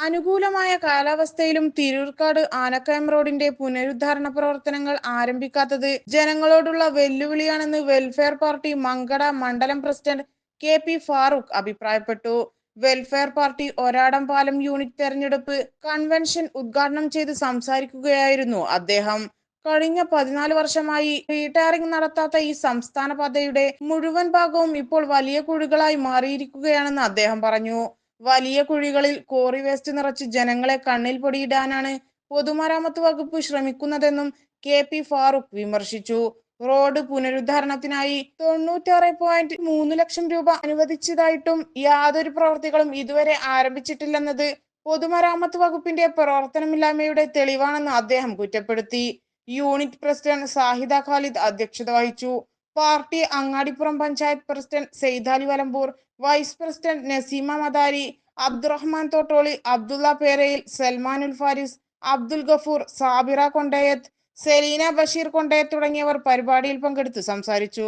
അനുകൂലമായ കാലാവസ്ഥയിലും തിരൂർക്കാട് ആനക്കയം റോഡിന്റെ പുനരുദ്ധാരണ പ്രവർത്തനങ്ങൾ ആരംഭിക്കാത്തത് ജനങ്ങളോടുള്ള വെല്ലുവിളിയാണെന്ന് വെൽഫെയർ പാർട്ടി മങ്കട മണ്ഡലം പ്രസിഡന്റ് കെ പി ഫാറൂഖ് അഭിപ്രായപ്പെട്ടു. വെൽഫെയർ പാർട്ടി ഒരാടം പാലം യൂണിറ്റ് തെരഞ്ഞെടുപ്പ് കൺവെൻഷൻ ഉദ്ഘാടനം ചെയ്ത് സംസാരിക്കുകയായിരുന്നു അദ്ദേഹം. കഴിഞ്ഞ പതിനാല് വർഷമായി റീടയറിംഗ് നടത്താത്ത ഈ സംസ്ഥാന പാതയുടെ മുഴുവൻ ഭാഗവും ഇപ്പോൾ വലിയ കുഴികളായി മാറിയിരിക്കുകയാണെന്ന് അദ്ദേഹം പറഞ്ഞു. വലിയ കുഴികളിൽ കോറി വേസ്റ്റ് നിറച്ച് ജനങ്ങളെ കണ്ണിൽ പൊടിയിടാനാണ് പൊതുമരാമത്ത് വകുപ്പ് ശ്രമിക്കുന്നതെന്നും കെ പി ഫാറൂഖ് വിമർശിച്ചു. റോഡ് പുനരുദ്ധാരണത്തിനായി തൊണ്ണൂറ്റാറ് പോയിന്റ് മൂന്ന് ലക്ഷം രൂപ അനുവദിച്ചതായിട്ടും യാതൊരു പ്രവൃത്തികളും ഇതുവരെ ആരംഭിച്ചിട്ടില്ലെന്നത് പൊതുമരാമത്ത് വകുപ്പിന്റെ പ്രവർത്തനമില്ലായ്മയുടെ തെളിവാണെന്ന് അദ്ദേഹം കുറ്റപ്പെടുത്തി. യൂണിറ്റ് പ്രസിഡന്റ് സാഹിദ ഖാലിദ് അധ്യക്ഷത വഹിച്ചു. Party Angadipuram panchayat president Saithali Valamboor vice president Naseema Madari Abdurahman Thottoli Abdulla Perayil Salmanul Faris Abdul Gafoor Sabira Kondayath Selina Basheer Kondayath തുടങ്ങിയവർ പരിപാടിയിൽ പങ്കെടുത്ത് സംസാരിച്ചു.